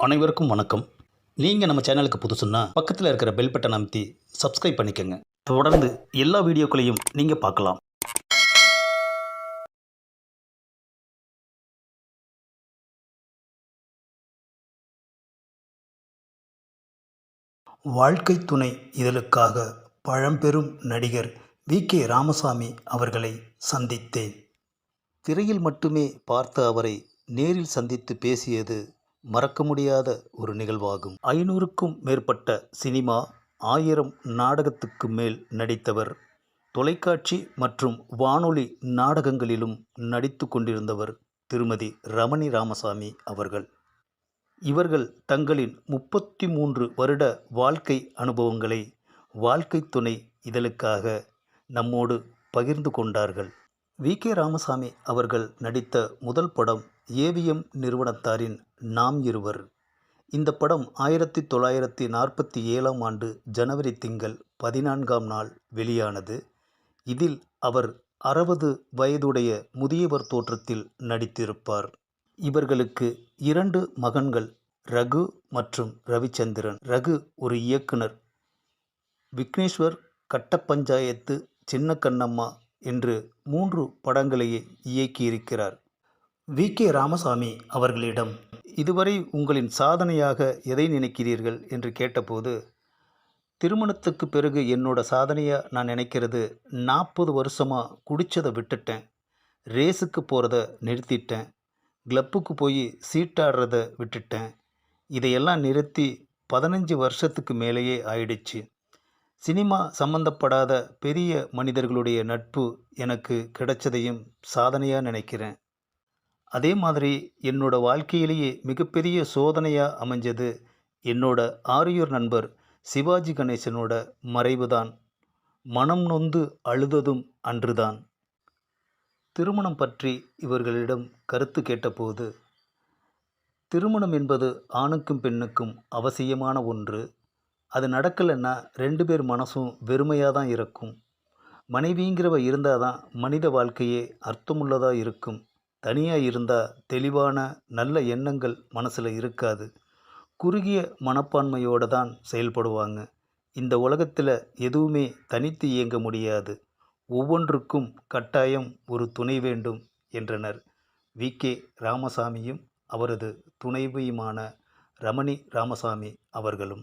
அனைவருக்கும் வணக்கம். நீங்கள் நம்ம சேனலுக்கு புதுசுன்னா பக்கத்தில் இருக்கிற பெல் பட்டன் அமைத்தி சப்ஸ்கிரைப் பண்ணிக்கோங்க. தொடர்ந்து எல்லா வீடியோக்களையும் நீங்கள் பார்க்கலாம். வாழ்க்கை துணை இதழுக்காக பழம்பெரும் நடிகர் வி. கே. ராமசாமி அவர்களை சந்தித்தேன். திரையில் மட்டுமே பார்த்த அவரை நேரில் சந்தித்து பேசியது மறக்க முடியாத ஒரு நிகழ்வாகும். ஐநூறுக்கும் மேற்பட்ட சினிமா ஆயிரம் நாடகத்துக்கு மேல் நடித்தவர் தொலைக்காட்சி மற்றும் வானொலி நாடகங்களிலும் நடித்து கொண்டிருந்தவர் திருமதி ரமணி ராமசாமி அவர்கள். இவர்கள் தங்களின் முப்பத்தி மூன்று வருட வாழ்க்கை அனுபவங்களை வாழ்க்கை துணை இதழுக்காக நம்மோடு பகிர்ந்து கொண்டார்கள். வி. கே. ராமசாமி அவர்கள் நடித்த முதல் படம் ஏவிஎம் நிறுவனத்தாரின் நாம் இருவர். இந்த படம் ஆயிரத்தி தொள்ளாயிரத்தி நாற்பத்தி ஏழாம் ஆண்டு ஜனவரி திங்கள் பதினான்காம் நாள் வெளியானது. இதில் அவர் அறுபது வயதுடைய முதியவர் தோற்றத்தில் நடித்திருப்பார். இவர்களுக்கு இரண்டு மகன்கள் ரகு மற்றும் ரவிச்சந்திரன். ரகு ஒரு இயக்குனர். விக்னேஸ்வர் கட்டப்பஞ்சாயத்து சின்ன கண்ணம்மா என்று மூன்று படங்களையே இயக்கியிருக்கிறார். வி கே ராமசாமி அவர்களிடம் இதுவரை உங்களின் சாதனையாக எதை நினைக்கிறீர்கள் என்று கேட்டபோது திருமணத்துக்கு பிறகு என்னோட சாதனையாக நான் நினைக்கிறது நாற்பது வருஷமாக குடித்ததை விட்டுட்டேன் ரேஸுக்கு போகிறத நிறுத்திட்டேன் கிளப்புக்கு போய் சீட்டாடுறத விட்டுட்டேன் இதையெல்லாம் நிறுத்தி பதினஞ்சு வருஷத்துக்கு மேலேயே ஆயிடுச்சு. சினிமா சம்பந்தப்படாத பெரிய மனிதர்களுடைய நட்பு எனக்கு கிடைச்சதையும் சாதனையாக நினைக்கிறேன். அதே மாதிரி என்னோட வாழ்க்கையிலேயே மிகப்பெரிய சோதனையாக அமைஞ்சது என்னோட ஆரியூர் நண்பர் சிவாஜி கணேசனோட மறைவு தான் மனம் நொந்து அழுததும் அன்றுதான். திருமணம் பற்றி இவர்களிடம் கருத்து கேட்டபோது திருமணம் என்பது ஆணுக்கும் பெண்ணுக்கும் அவசியமான ஒன்று. அது நடக்கலைன்னா ரெண்டு பேர் மனசும் வெறுமையாக தான் இருக்கும். மனைவிங்கிறவ இருந்தால் தான் மனித வாழ்க்கையே அர்த்தமுள்ளதாக இருக்கும். தனியாக இருந்தால் தெளிவான நல்ல எண்ணங்கள் மனசில் இருக்காது. குறுகிய மனப்பான்மையோடு தான் செயல்படுவாங்க. இந்த உலகத்தில் எதுவுமே தனித்து இயங்க முடியாது. ஒவ்வொன்றுக்கும் கட்டாயம் ஒரு துணை வேண்டும் என்றனர். வி. கே. ராமசாமியும் அவரது துணைவியுமான ரமணி ராமசாமி அவர்களும்.